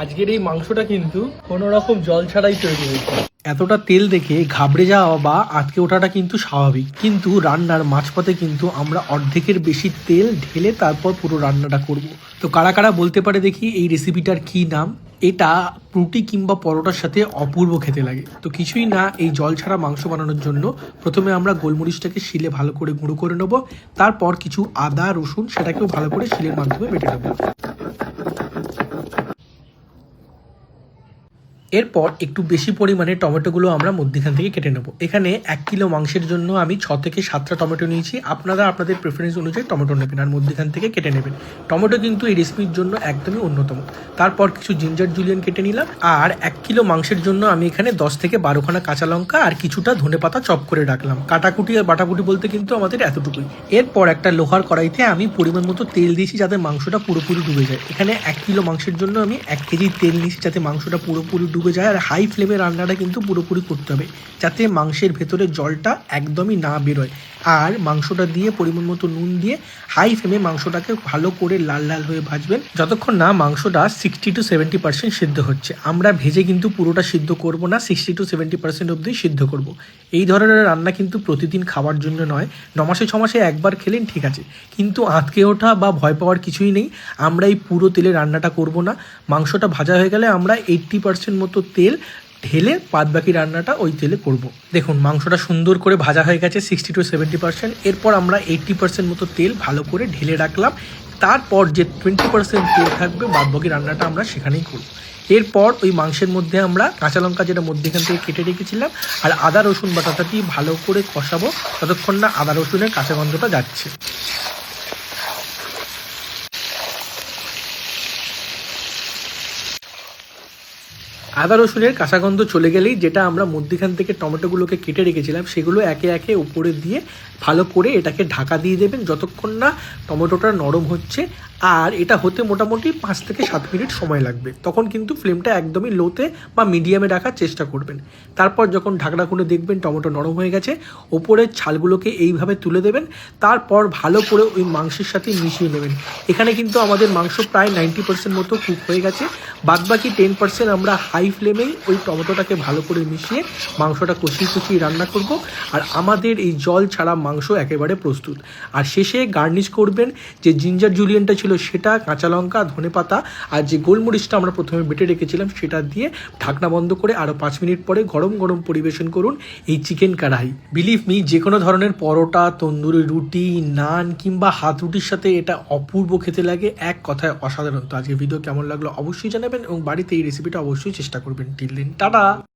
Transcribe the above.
আজকের এই মাংসটা কিন্তু কোনো রকম জল ছাড়াই তৈরি হয়েছে। এতটা তেল দেখে ঘাবড়ে যাওয়া বা আটকে ওঠাটা কিন্তু স্বাভাবিক। কিন্তু রান্নার মাঝপথে কিন্তু আমরা অর্ধেকের বেশি তেল ঢেলে তারপর পুরো রান্নাটা করব। তো কারা কারা বলতে পারে দেখি এই রেসিপিটার কি নাম? এটা রুটি কিংবা পরোটার সাথে অপূর্ব খেতে লাগে। তো কিছুই না, এই জল ছাড়া মাংস বানানোর জন্য প্রথমে আমরা গোলমরিচটাকে শিলে ভালো করে গুঁড়ো করে নেব। তারপর কিছু আদা, রসুন, সেটাকেও ভালো করে শিলের মাধ্যমে বেটে নেব। এরপর একটু বেশি পরিমাণে টমেটোগুলো আমরা মধ্যখান থেকে কেটে নেব। এখানে এক কিলো মাংসের জন্য আমি ছ থেকে সাতটা টমেটো নিয়েছি। আপনারা আপনাদের প্রেফারেন্স অনুযায়ী টমেটো নেবেন আর মধ্যখান থেকে কেটে নেবেন। টমেটো কিন্তু এই রেসিপির জন্য একদমই অন্যতম। তারপর কিছু জিঞ্জার জুলিয়ান কেটে নিলাম। আর এক কিলো মাংসের জন্য আমি এখানে দশ থেকে বারোখানা কাঁচা লঙ্কা আর কিছুটা ধনে পাতা চপ করে রাখলাম। কাটাকুটি আর বাটাকুটি বলতে কিন্তু আমাদের এতটুকুই। এরপর একটা লোহার কড়াইতে আমি পরিমাণ মতো তেল দিয়েছি যাতে মাংসটা পুরোপুরি ডুবে যায়। এখানে এক কিলো মাংসের জন্য আমি এক কেজি তেল নিয়েছি যাতে মাংসটা পুরোপুরি ডুবে যায় আর হাই ফ্লেমে রান্নাটা কিন্তু পুরোপুরি করতে হবে, যাতে মাংসের ভেতরে জলটা একদমই না বেরোয়। আর মাংসটা দিয়ে পরিমাণ মতো নুন দিয়ে হাই ফ্লেমে মাংসটাকে ভালো করে লাল লাল হয়ে ভাজবেন। যতক্ষণ না মাংসটা সিক্সটি টু সেভেন্টি পার্সেন্ট সিদ্ধ হচ্ছে, আমরা ভেজে কিন্তু পুরোটা সিদ্ধ করব না সিক্সটি টু সেভেন্টি পার্সেন্ট অবধি সিদ্ধ করব। এই ধরনের রান্না কিন্তু প্রতিদিন খাওয়ার জন্য নয় নমাসে ছমাসে একবার খেলেন ঠিক আছে, কিন্তু আঁতকে ওঠা বা ভয় পাওয়ার কিছুই নেই। আমরা এই পুরো তেলে রান্নাটা করব না, মাংসটা ভাজা হয়ে গেলে আমরা এইট্টি পার্সেন্ট মতো তেল ঢেলে বাদ বাকি রান্নাটা ওই তেলে করব। দেখুন, মাংসটা সুন্দর করে ভাজা হয়ে গেছে সিক্সটি টু সেভেন্টি পার্সেন্ট এরপর আমরা এইট্টি পার্সেন্ট মতো তেল ভালো করে ঢেলে রাখলাম। তারপর যে টোয়েন্টি পার্সেন্ট তেল থাকবে বাদ বাকি রান্নাটা আমরা সেখানেই করব। এরপর ওই মাংসের মধ্যে আমরা কাঁচা লঙ্কা যেটা মধ্যেখান থেকে কেটে রেখেছিলাম, আর আদা রসুন বাটাটা দিয়ে ভালো করে কষাবো, ততক্ষণ না আদা রসুনের কাঁচা গন্ধটা যাচ্ছে। আদা রসুনের কাঁচাগন্ধ চলে গেলেই যেটা আমরা মধ্যিখান থেকে টমেটোগুলোকে কেটে রেখেছিলাম, সেগুলো একে একে উপরে দিয়ে ভালো করে এটাকে ঢাকা দিয়ে দেবেন। যতক্ষণ না টমেটোটা নরম হচ্ছে আর এটা হতে মোটামুটি পাঁচ থেকে সাত মিনিট সময় লাগবে। তখন কিন্তু ফ্লেমটা একদমই লোতে বা মিডিয়ামে রাখার চেষ্টা করবেন। তারপর যখন ঢাকনা খুলে দেখবেন টমেটো নরম হয়ে গেছে, ওপরের ছালগুলোকে এইভাবে তুলে দেবেন, তারপর ভালো করে ওই মাংসের সাথে মিশিয়ে নেবেন। এখানে কিন্তু আমাদের মাংস প্রায় নাইনটি পার্সেন্ট মতো কুক হয়ে গেছে। বাদবাকি টেন পার্সেন্ট আমরা হাই ফ্লেমেই ওই টমেটোটাকে ভালো করে মিশিয়ে মাংসটা কষিয়ে কষিয়ে রান্না করব। আর আমাদের এই জল ছাড়া মাংস একেবারে প্রস্তুত। আর শেষে গার্নিশ করবেন যে জিঞ্জার জুলিয়ানটা ছিল সেটা কাঁচা লঙ্কা, ধনে পাতা আর যে গোলমরিচটা আমরা প্রথমে বেটে রেখেছিলাম সেটা দিয়ে ঢাকনা বন্ধ করে আরও পাঁচ মিনিট পরে গরম গরম পরিবেশন করুন এই চিকেন কারাই বিলিভ মি যে কোনো ধরনের পরোটা, তন্দুরি রুটি, নান কিংবা হাত রুটির সাথে এটা অপূর্ব খেতে লাগে, এক কথায় অসাধারণ। তো আজকে ভিডিও কেমন লাগল অবশ্যই জানাবেন এবং বাড়িতে এই রেসিপিটা অবশ্যই চেষ্টা করবেন। টিল দিন টাটা